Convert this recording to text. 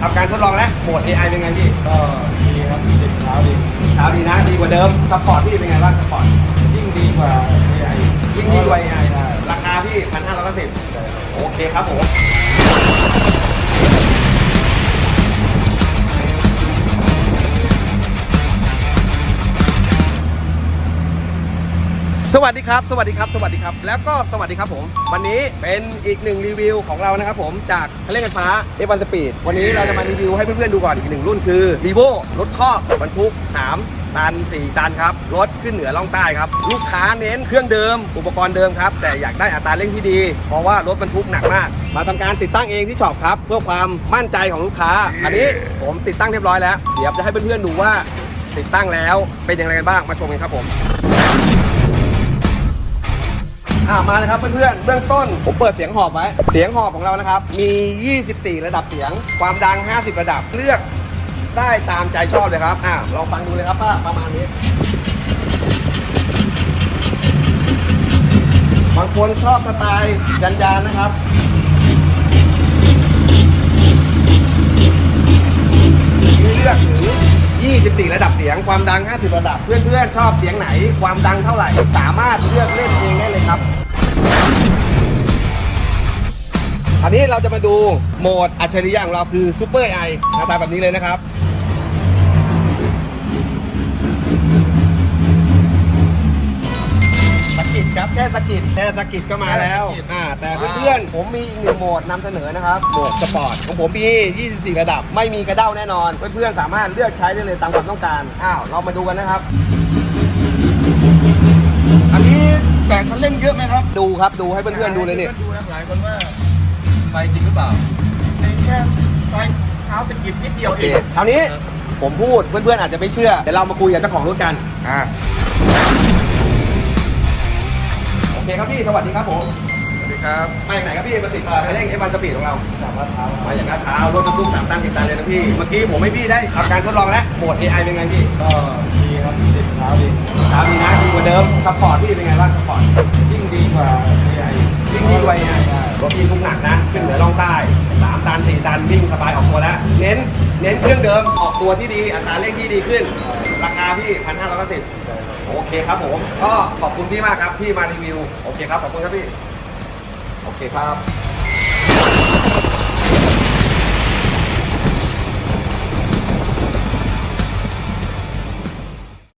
ทำการทดลองแล้วโหมด AI เป็นไงพี่ก็ดีครับติดเท้าดีเช้าดีนะดีกว่าเดิมสปอร์ตพี่เป็นไงบ้างสปอร์ตยิ่งดีกว่า AI ยิ่งดีกว่า AI ใช่ราคาพี่พันห้าร้อยสิบใช่ครับโอเคครับผม สวัสดีครับ สวัสดีครับ สวัสดีครับ แล้วก็สวัสดีครับผม วันนี้เป็นอีกหนึ่งรีวิวของเรานะครับผมจากเล่นกันฟ้า F1 Speed วันนี้เราจะมารีวิวให้เพื่อนๆดูก่อนอีกหนึ่งรุ่นคือ r e v o รถคอบรรทุก3ตัน4ตันครับ รถขึ้นเหนือล่องใต้ครับ ลูกค้าเน้นเครื่องเดิม อุปกรณ์เดิมครับ แต่อยากได้อัตราเร่งที่ดี เพราะว่ารถบรรทุกหนักมาก มาทำการติดตั้งเองที่ช็อปครับ เพื่อความมั่นใจของลูกค้า อันนี้ผมติดตั้งเรียบร้อยแล้ว เดี๋ยวจะให้เพื่อนๆดูว่าติดตั้งแล้วเป็นอย่างไรกันบ้าง มาชมกันครับผม อ่ามาเลยครับเพื่อนๆเบื้องต้นผมเปิดเสียงหอบไว้ เสียงหอบของเรานะครับ มี 24 ระดับเสียง ความดัง 50 ระดับเลือกได้ตามใจชอบเลยครับอ่าลองฟังดูเลยครับว่าประมาณนี้บางคนชอบสไตล์ยันยานนะครับมีเลือกถึง24 ระดับเสียงความดัง 50 ระดับ เพื่อนๆชอบเสียงไหน ความดังเท่าไหร่ สามารถเลือกเล่นเอง เลยครับ อันนี้เราจะมาดูโหมดอัจฉริยะของเราคือซูเปอร์ไอหน้าตาแบบนี้เลยนะครับสะกิดครับแค่สะกิดแค่สะกิดก็มาแล้วอ่าแต่เพื่อนๆผมมีอีกหนึ่งโหมดนำเสนอนะครับโหมดสปอร์ตของผมมี 24 ระดับ ไม่มีกระเด้าแน่นอน เพื่อนๆสามารถเลือกใช้ได้เลยตามความต้องการอ้าวเรามาดูกันนะครับ อันนี้ แต่คันเร่งเยอะไหมครับดูครับดูให้เพื่อนๆดูเลยนี่ดูนะหลายคนว่าไปจริงหรือเปล่าในแค่ซอยเท้าสะกิดนิดเดียวโอเอเคงคราวนี้ผมพูดเพื่อนๆอาจจะไม่เชื่อเดี๋ยวเรามาคุยกับเจ้าของรถกันอ่าโอเคครับพี่สวัสดีครับผมสวัสดีครับมาจากไหนครับพี่มาติดต่อไปเร่งเอวันสปีดของเราจากลาดพร้าวมาจากลาดพร้าวรถบรรทุกสามตันติดตันเลยนะพี่เมื่อกี้ผมให้พี่ได้ทำการทดลองแล้วโหมด AI เป็นไงพี่ก็ดี ครับติดเท้าดีถาดีนะดีกว่าเดิมสปอร์ตพี่เป็นไงบ้างสปอร์ตยิ่งดีกว่า AI วิ่งดีกว่าไงรถพี่ทุกหนักนะ ขึ้นเหนือล่องใต้สามตันสี่ตันวิ่งสบายออกตัวแล้ว เน้น เน้นเครื่องเดิมออกตัวที่ดี อัตราเร่งที่ดีขึ้น ราคาพี่พันห้าร้อยสิบโอเคครับผม ก็ขอบคุณพี่มากครับที่มารีวิว โอเคครับ ขอบคุณครับพี่ โอเคครับ